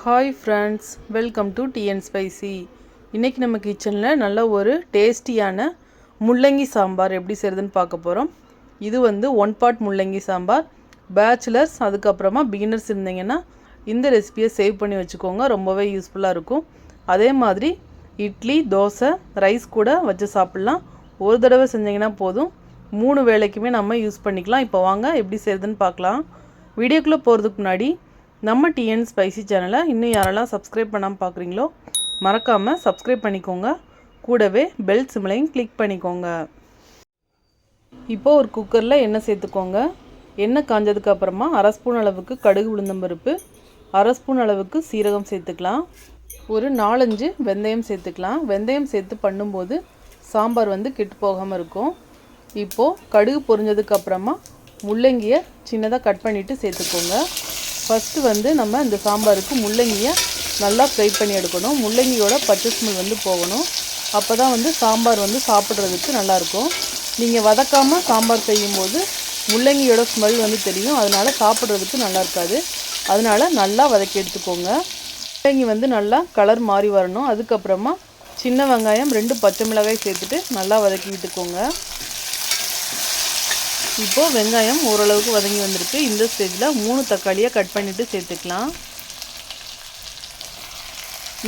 Hi friends welcome to TN spicy இன்றைக்கி நம்ம கிச்சனில் நல்ல ஒரு டேஸ்டியான முள்ளங்கி சாம்பார் எப்படி செய்கிறதுன்னு பார்க்க போகிறோம் இது வந்து ஒன் பாட் முள்ளங்கி சாம்பார். பேச்சுலர்ஸ் அதுக்கப்புறமா பிகினர்ஸ் இருந்தீங்கன்னா இந்த ரெசிபியை சேவ் பண்ணி வச்சுக்கோங்க ரொம்பவே யூஸ்ஃபுல்லாக இருக்கும். அதே மாதிரி இட்லி தோசை ரைஸ் கூட வச்சு சாப்பிட்லாம். ஒரு தடவை செஞ்சிங்கன்னா போதும். மூணு வேளைக்குமே நம்ம யூஸ் பண்ணிக்கலாம். இப்போ வாங்க எப்படி செய்கிறதுன்னு பார்க்கலாம். வீடியோக்குள்ளே போகிறதுக்கு முன்னாடி நம்ம டிஎன் ஸ்பைசி சேனலை இன்னும் யாரெல்லாம் சப்ஸ்கிரைப் பண்ணாமல் பார்க்குறீங்களோ மறக்காமல் சப்ஸ்கிரைப் பண்ணிக்கோங்க. கூடவே பெல் சிம்லையும் கிளிக் பண்ணிக்கோங்க. இப்போது ஒரு குக்கரில் எண்ணெய் சேர்த்துக்கோங்க. எண்ணெய் காஞ்சதுக்கு அப்புறமா அரை ஸ்பூன் அளவுக்கு கடுகு உளுந்தம்பருப்பு அரை ஸ்பூன் அளவுக்கு சீரகம் சேர்த்துக்கலாம். ஒரு நாலஞ்சு வெந்தயம் சேர்த்துக்கலாம். வெந்தயம் சேர்த்து பண்ணும்போது சாம்பார் வந்து கெட்டு போகாமல் இருக்கும். இப்போது கடுகு பொரிஞ்சதுக்கு அப்புறமா முள்ளங்கியை சின்னதாக கட் பண்ணிவிட்டு சேர்த்துக்கோங்க. ஃபஸ்ட்டு வந்து நம்ம இந்த சாம்பாருக்கு முள்ளங்கியை நல்லா ஃப்ரை பண்ணி எடுக்கணும். முள்ளங்கியோட பச்சை ஸ்மெல் வந்து போகணும். அப்போ தான் வந்து சாம்பார் வந்து சாப்பிட்றதுக்கு நல்லாயிருக்கும். நீங்கள் வதக்காமல் சாம்பார் செய்யும்போது முள்ளங்கியோட ஸ்மெல் வந்து தெரியும். அதனால் சாப்பிட்றதுக்கு நல்லா இருக்காது அதனால் நல்லா வதக்கி எடுத்துக்கோங்க. முள்ளங்கி வந்து நல்லா கலர் மாறி வரணும். அதுக்கப்புறமா சின்ன வெங்காயம் ரெண்டு பச்சை மிளகாய் சேர்த்துட்டு நல்லா வதக்கி விட்டுக்கோங்க இப்போது வெங்காயம் ஓரளவுக்கு வதங்கி வந்திருக்கு. இந்த ஸ்டேஜில் மூணு தக்காளியை கட் பண்ணிவிட்டு சேர்த்துக்கலாம்.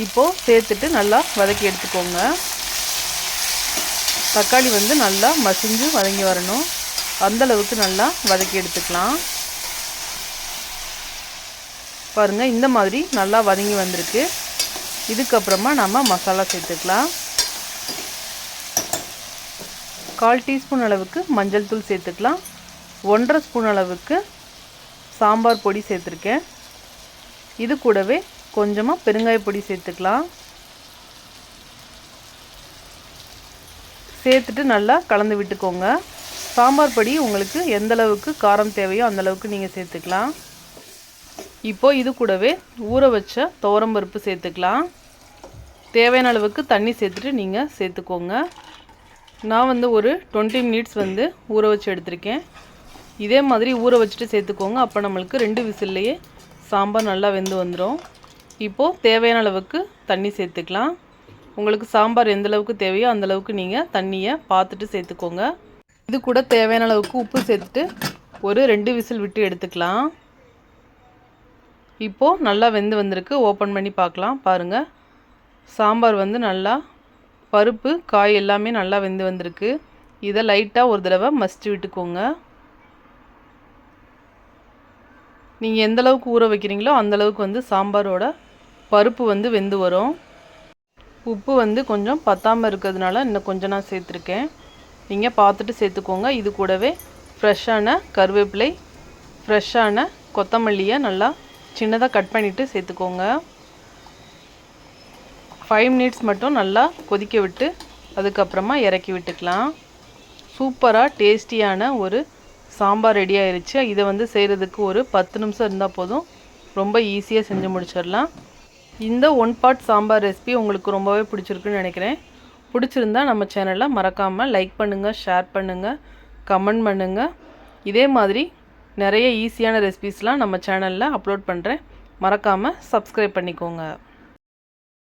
இப்போது சேர்த்துட்டு நல்லா வதக்கி எடுத்துக்கோங்க. தக்காளி வந்து நல்லா மசிஞ்சு வதங்கி வரணும். அந்தளவுக்கு நல்லா வதக்கி எடுத்துக்கலாம். பாருங்கள் இந்த மாதிரி நல்லா வதங்கி வந்திருக்கு. இதுக்கப்புறமா நம்ம மசாலா சேர்த்துக்கலாம். கால் டீஸ்பூன் அளவுக்கு மஞ்சள் தூள் சேர்த்துக்கலாம். ஒன்றரை ஸ்பூன் அளவுக்கு சாம்பார் பொடி சேர்த்துருக்கேன். இது கூடவே கொஞ்சமாக பெருங்காய பொடி சேர்த்துக்கலாம். சேர்த்துட்டு நல்லா கலந்து விட்டுக்கோங்க. சாம்பார் பொடி உங்களுக்கு எந்த அளவுக்கு காரம் தேவையோ அந்தளவுக்கு நீங்கள் சேர்த்துக்கலாம். இப்போது இது கூடவே ஊற வச்ச துவரம்பருப்பு சேர்த்துக்கலாம். தேவையான அளவுக்கு தண்ணி சேர்த்துட்டு நீங்கள் சேர்த்துக்கோங்க. நான் வந்து ஒரு டுவெண்ட்டி மினிட்ஸ் வந்து ஊற வச்சு எடுத்திருக்கேன். இதே மாதிரி ஊற வச்சுட்டு சேர்த்துக்கோங்க. அப்போ நம்மளுக்கு ரெண்டு விசில்லையே சாம்பார் நல்லா வெந்து வந்துடும் இப்போது தேவையான அளவுக்கு தண்ணி சேர்த்துக்கலாம். உங்களுக்கு சாம்பார் எந்த அளவுக்கு தேவையோ அந்தளவுக்கு நீங்கள் தண்ணியை பார்த்துட்டு சேர்த்துக்கோங்க. இது கூட தேவையான அளவுக்கு உப்பு சேர்த்துட்டு ஒரு ரெண்டு விசில் விட்டு எடுத்துக்கலாம். இப்போது நல்லா வெந்து வந்திருக்கு. ஓப்பன் பண்ணி பார்க்கலாம். பாருங்கள் சாம்பார் வந்து நல்லா பருப்பு காய் எல்லாமே நல்லா வெந்து வந்திருக்கு. இதை லைட்டாக ஒரு தடவை மசித்து விட்டுக்கோங்க. நீங்கள் எந்தளவுக்கு ஊற வைக்கிறீங்களோ அந்தளவுக்கு வந்து சாம்பாரோட பருப்பு வந்து வெந்து வரும். உப்பு வந்து கொஞ்சம் பத்தாமல் இருக்கிறதுனால இன்னும் கொஞ்சம் நான் சேர்த்துருக்கேன். நீங்கள் பார்த்துட்டு சேர்த்துக்கோங்க. இது கூடவே ஃப்ரெஷ்ஷான கருவேப்பிலை ஃப்ரெஷ்ஷான கொத்தமல்லியை நல்லா சின்னதாக கட் பண்ணிவிட்டு சேர்த்துக்கோங்க. ஃபைவ் மினிட்ஸ் மட்டும் நல்லா கொதிக்க விட்டு அதுக்கப்புறமா இறக்கி விட்டுக்கலாம். சூப்பராக டேஸ்டியான ஒரு சாம்பார் ரெடி ஆயிடுச்சு இதை வந்து செய்கிறதுக்கு ஒரு பத்து நிமிஷம் இருந்தால் போதும். ரொம்ப ஈஸியாக செஞ்சு முடிச்சிடலாம். இந்த ஒன் பார்ட் சாம்பார் ரெசிபி உங்களுக்கு ரொம்பவே பிடிச்சிருக்குன்னு நினைக்கிறேன். பிடிச்சிருந்தா நம்ம சேனலில் மறக்காமல் லைக் பண்ணுங்கள் ஷேர் பண்ணுங்கள் கமெண்ட் பண்ணுங்கள் இதே மாதிரி நிறைய ஈஸியான ரெசிபீஸ்லாம் நம்ம சேனலில் அப்லோட் பண்ணுறேன் மறக்காமல் சப்ஸ்கிரைப் பண்ணிக்கோங்க.